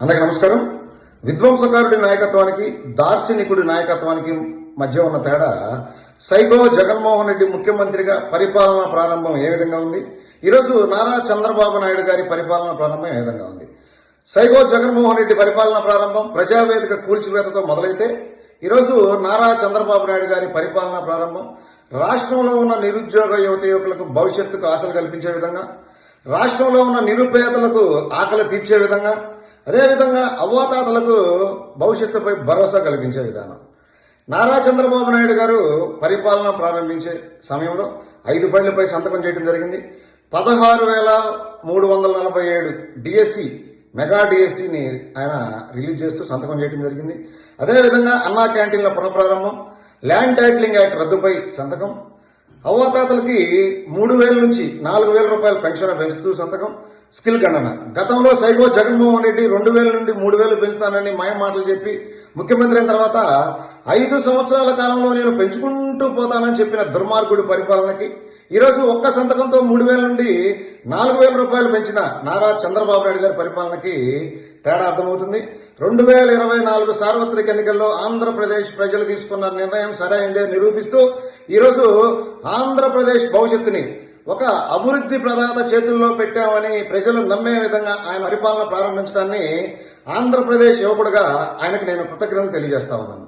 అందరికీ నమస్కారం. విధ్వంసకారుడి నాయకత్వానికి దార్శనికుడి నాయకత్వానికి మధ్య ఉన్న తేడా సైకో జగన్మోహన్ రెడ్డి ముఖ్యమంత్రిగా పరిపాలన ప్రారంభం ఏ విధంగా ఉంది? ఈరోజు నారా చంద్రబాబు నాయుడు గారి పరిపాలన ప్రారంభం ఏ విధంగా ఉంది? సైకో జగన్మోహన్ రెడ్డి పరిపాలన ప్రారంభం ప్రజావేదిక కూల్చివేతతో మొదలైతే ఈరోజు నారా చంద్రబాబు నాయుడు గారి పరిపాలన ప్రారంభం రాష్ట్రంలో ఉన్న నిరుద్యోగ యువత యువకులకు భవిష్యత్తుకు ఆశలు కల్పించే విధంగా రాష్ట్రంలో ఉన్న నిరుపేదలకు ఆకలి తీర్చే విధంగా అదేవిధంగా అవ్వాతాతలకు భవిష్యత్తుపై భరోసా కల్పించే విధానం. నారా చంద్రబాబు నాయుడు గారు పరిపాలన ప్రారంభించే సమయంలో ఐదు ఫైళ్ళపై సంతకం చేయడం జరిగింది. పదహారు వేల మూడు వందల నలభై ఏడు డిఎస్సి మెగా డిఎస్సిని ఆయన రిలీజ్ చేస్తూ సంతకం చేయడం జరిగింది. అదేవిధంగా అన్నా క్యాంటీన్ల పునఃప్రారంభం ల్యాండ్ టైటిలింగ్ యాక్ట్ రద్దుపై సంతకం అవ్వాతాతలకి మూడు వేల నుంచి నాలుగు వేల రూపాయల పెన్షన్ పెంచుతూ సంతకం స్కిల్ గణన గతంలో సైకో జగన్మోహన్ రెడ్డి రెండు వేల నుండి మూడు వేలు పెంచుతానని మాయ మాటలు చెప్పి ముఖ్యమంత్రి అయిన తర్వాత ఐదు సంవత్సరాల కాలంలో నేను పెంచుకుంటూ పోతానని చెప్పిన దుర్మార్గుడి పరిపాలనకి ఈరోజు ఒక్క సంతకంతో మూడు వేల నుండి నాలుగు వేల రూపాయలు పెంచిన నారా చంద్రబాబు నాయుడు గారి పరిపాలనకి తేడా అర్థమవుతుంది. రెండు వేల ఇరవై నాలుగు సార్వత్రిక ఎన్నికల్లో ఆంధ్రప్రదేశ్ ప్రజలు తీసుకున్న నిర్ణయం సరైందే నిరూపిస్తూ ఈరోజు ఆంధ్రప్రదేశ్ భవిష్యత్తుని ఒక అభివృద్ధి ప్రదాత చేతుల్లో పెట్టామని ప్రజలు నమ్మే విధంగా ఆయన పరిపాలన ప్రారంభించడాన్ని ఆంధ్రప్రదేశ్ యువకుడుగా ఆయనకు నేను కృతజ్ఞతలు తెలియజేస్తా ఉన్నాను.